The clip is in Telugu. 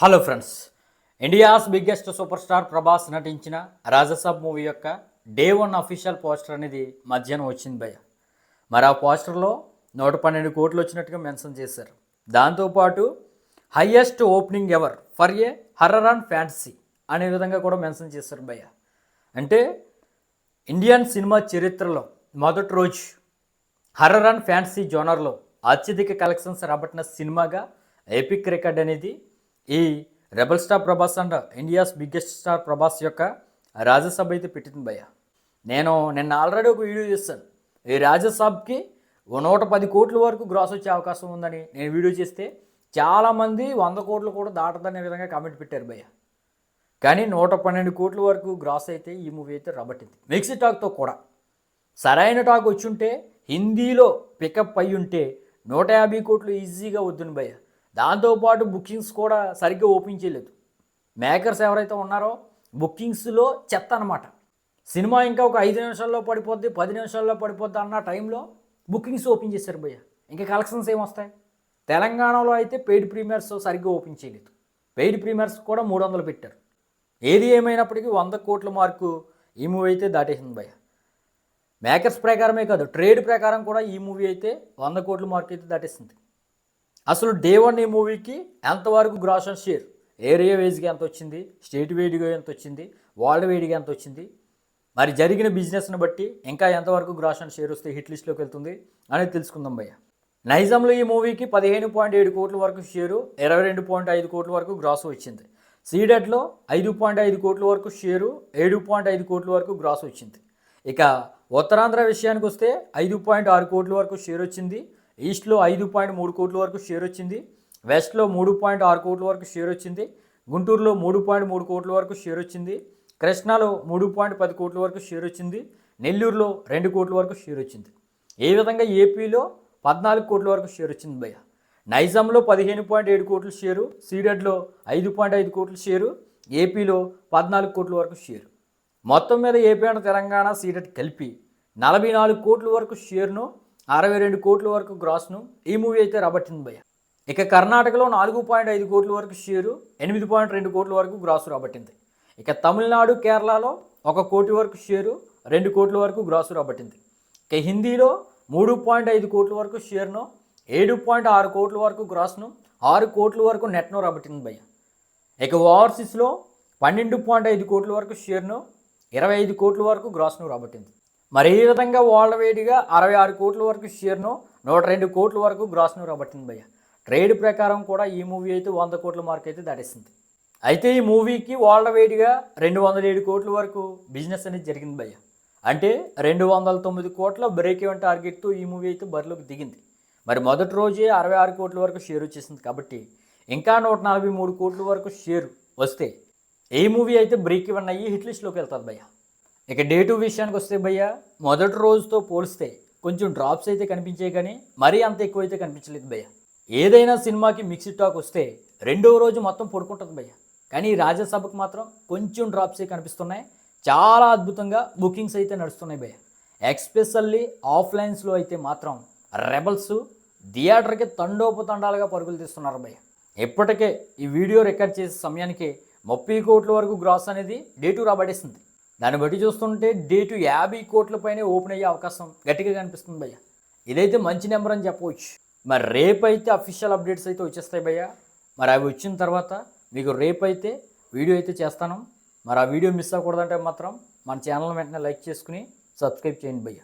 Hello friends India's biggest super star Prabhas నటించిన రాజసాబ్ మూవీ యొక్క డే వన్ అఫీషియల్ పోస్టర్ అనేది మధ్యాహ్నం వచ్చింది భయ్య. మరి ఆ పోస్టర్లో నూట పన్నెండు కోట్లు వచ్చినట్టుగా మెన్షన్ చేశారు. దాంతోపాటు highest opening ever for a horror and fantasy అనే విధంగా కూడా మెన్షన్ చేశారు భయ్య. అంటే ఇండియన్ సినిమా చరిత్రలో మొదటి రోజు హర్రర్ అండ్ ఫ్యాంటసీ జోనర్లో అత్యధిక కలెక్షన్స్ రాబట్టిన సినిమాగా ఎపిక్ రికార్డ్ అనేది ఈ rebel star Prabhas and India's biggest star Prabhas యొక్క రాజ్యసభ అయితే పెట్టింది భయ్య. నేను నిన్న ఆల్రెడీ ఒక వీడియో చేశాను. ఈ రాజ్యసభకి నూట పది కోట్ల వరకు గ్రాస్ వచ్చే అవకాశం ఉందని నేను వీడియో చేస్తే చాలామంది వంద కోట్లు కూడా దాటదనే విధంగా కామెంట్ పెట్టారు భయ్య. కానీ నూట పన్నెండు కోట్ల వరకు గ్రాస్ అయితే ఈ మూవీ అయితే రబట్టింది. మిక్సీ టాక్తో కూడా. సరైన టాక్ వచ్చుంటే హిందీలో పికప్ అయ్యి ఉంటే నూట యాభై కోట్లు ఈజీగా వద్దును భయ్య. దాంతోపాటు బుకింగ్స్ కూడా సరిగ్గా ఓపెన్ చేయలేదు. మేకర్స్ ఎవరైతే ఉన్నారో బుకింగ్స్లో చెత్త అనమాట సినిమా ఇంకా ఒక ఐదు నిమిషాల్లో పడిపోద్ది పది నిమిషాల్లో పడిపోద్ది అన్న టైంలో బుకింగ్స్ ఓపెన్ చేశారు భయ్య. ఇంకా కలెక్షన్స్ ఏమొస్తాయి? తెలంగాణలో అయితే పెయిడ్ ప్రీమియర్స్ సరిగ్గా ఓపెన్ చేయలేదు. పెయిడ్ ప్రీమియర్స్ కూడా మూడు వందలు పెట్టారు. ఏది ఏమైనప్పటికీ వంద కోట్ల మార్కు ఈ మూవీ అయితే దాటేసింది భయ్య. మేకర్స్ ప్రకారమే కాదు ట్రేడ్ ప్రకారం కూడా ఈ మూవీ అయితే వంద కోట్ల మార్కు అయితే దాటేసింది. అసలు డే వన్ ఈ మూవీకి ఎంతవరకు గ్రాస్ అండ్ షేర్? ఏరియా వేజ్గా ఎంత వచ్చింది స్టేట్ వేడిగా ఎంత వచ్చింది వరల్డ్ వేడిగా ఎంత వచ్చింది మరి జరిగిన బిజినెస్ని బట్టి ఇంకా ఎంతవరకు గ్రాస్ అండ్ షేర్ వస్తే హిట్ లిస్ట్లోకి వెళ్తుంది అనేది తెలుసుకుందాం భయ్య. నైజాంలో ఈ మూవీకి పదిహేను పాయింట్ ఏడు కోట్ల వరకు షేరు ఇరవై రెండు పాయింట్ ఐదు కోట్ల వరకు గ్రాస్ వచ్చింది. సీడెట్లో ఐదు పాయింట్ ఐదు కోట్ల వరకు షేరు ఏడు పాయింట్ ఐదు కోట్ల వరకు గ్రాస్ వచ్చింది. ఇక ఉత్తరాంధ్ర విషయానికి వస్తే ఐదు పాయింట్ ఆరు కోట్ల వరకు షేర్ వచ్చింది. ఈస్ట్లో ఐదు పాయింట్ మూడు కోట్ల వరకు షేర్ వచ్చింది. వెస్ట్లో మూడు పాయింట్ ఆరు కోట్ల వరకు షేర్ వచ్చింది. గుంటూరులో మూడు పాయింట్ మూడు కోట్ల వరకు షేర్ వచ్చింది. కృష్ణాలో మూడు పాయింట్ పది కోట్ల వరకు షేర్ వచ్చింది. నెల్లూరులో రెండు కోట్ల వరకు షేర్ వచ్చింది. ఏ విధంగా ఏపీలో పద్నాలుగు కోట్ల వరకు షేర్ వచ్చింది భయ్య? నైజాంలో పదిహేను పాయింట్ ఏడు కోట్ల షేరు సీడెడ్లో ఐదు పాయింట్ ఐదు కోట్ల షేరు ఏపీలో పద్నాలుగు కోట్ల వరకు షేరు. మొత్తం మీద ఏపీ అండ్ తెలంగాణ సీడెడ్ కలిపి నలభై నాలుగు కోట్ల వరకు షేర్ను అరవై రెండు కోట్ల వరకు గ్రాస్ను ఈ మూవీ అయితే రాబట్టింది భయ్య. ఇక కర్ణాటకలో నాలుగు పాయింట్ ఐదు కోట్ల వరకు షేరు ఎనిమిది పాయింట్ రెండు కోట్ల వరకు గ్రాస్ రాబట్టింది. ఇక తమిళనాడు కేరళలో ఒక కోటి వరకు షేరు రెండు కోట్ల వరకు గ్రాసు రాబట్టింది. ఇక హిందీలో మూడు పాయింట్ ఐదు కోట్ల వరకు షేర్ను ఏడు పాయింట్ ఆరు కోట్ల వరకు గ్రాస్ను ఆరు కోట్ల వరకు నెట్ను రాబట్టింది భయ్య. ఇక ఓవర్సీస్లో పన్నెండు పాయింట్ ఐదు కోట్ల వరకు షేర్ను ఇరవై ఐదు కోట్ల వరకు గ్రాస్ను రాబట్టింది. మరి ఈ విధంగా వాళ్ళ వేడిగా అరవై ఆరు కోట్ల వరకు షేర్ను నూట రెండు కోట్ల వరకు గ్రాస్ను రాబట్టింది భయ్య. ట్రేడ్ ప్రకారం కూడా ఈ మూవీ అయితే వంద కోట్ల మార్క్ అయితే దాటేసింది. అయితే ఈ మూవీకి వాళ్ళ వేడిగా రెండు వందల ఏడు కోట్ల వరకు బిజినెస్ అనేది జరిగింది భయ్య. అంటే రెండు వందల తొమ్మిది కోట్ల బ్రేక్ ఈవెన్ టార్గెట్తో ఈ మూవీ అయితే బరిలోకి దిగింది. మరి మొదటి రోజే అరవై ఆరు కోట్ల వరకు షేర్ వచ్చేసింది కాబట్టి ఇంకా నూట నలభై మూడు కోట్ల వరకు షేర్ వస్తే ఈ మూవీ అయితే బ్రేక్ ఈవెన్ అయ్యి హిట్ లిస్ట్లోకి వెళ్తుంది భయ్య. ఇక డే టూ విషయానికి వస్తే భయ్యా మొదటి రోజుతో పోలిస్తే కొంచెం డ్రాప్స్ అయితే కనిపించాయి కానీ మరీ అంత ఎక్కువ అయితే కనిపించలేదు భయ్య. ఏదైనా సినిమాకి మిక్స్డ్ టాక్ వస్తే రెండవ రోజు మొత్తం పడుకుంటుంది భయ్య. కానీ రాజ్యసభకు మాత్రం కొంచెం డ్రాప్సే కనిపిస్తున్నాయి. చాలా అద్భుతంగా బుకింగ్స్ అయితే నడుస్తున్నాయి భయ్య. ఎక్స్పెషల్లీ ఆఫ్లైన్స్లో అయితే మాత్రం రెబల్స్ థియేటర్కి తండోపతండాలుగా పరుగులు తీస్తున్నారు భయ్య. ఇప్పటికే ఈ వీడియో రికార్డ్ చేసే సమయానికి ముప్పై కోట్ల వరకు గ్రాస్ అనేది డే టూ రాబడేసింది. దాన్ని బట్టి చూస్తుంటే డే టు యాభై కోట్లపైనే ఓపెన్ అయ్యే అవకాశం గట్టిగా కనిపిస్తుంది భయ్య. ఇదైతే మంచి నెంబర్ అని చెప్పవచ్చు మరి రేపైతే అఫీషియల్ అప్డేట్స్ అయితే వచ్చేస్తాయి భయ్య. మరి అవి వచ్చిన తర్వాత మీకు రేపైతే వీడియో అయితే చేస్తాను. మరి ఆ వీడియో మిస్ అవ్వకూడదంటే మాత్రం మన ఛానల్ వెంటనే లైక్ చేసుకుని సబ్స్క్రైబ్ చేయండి భయ్య.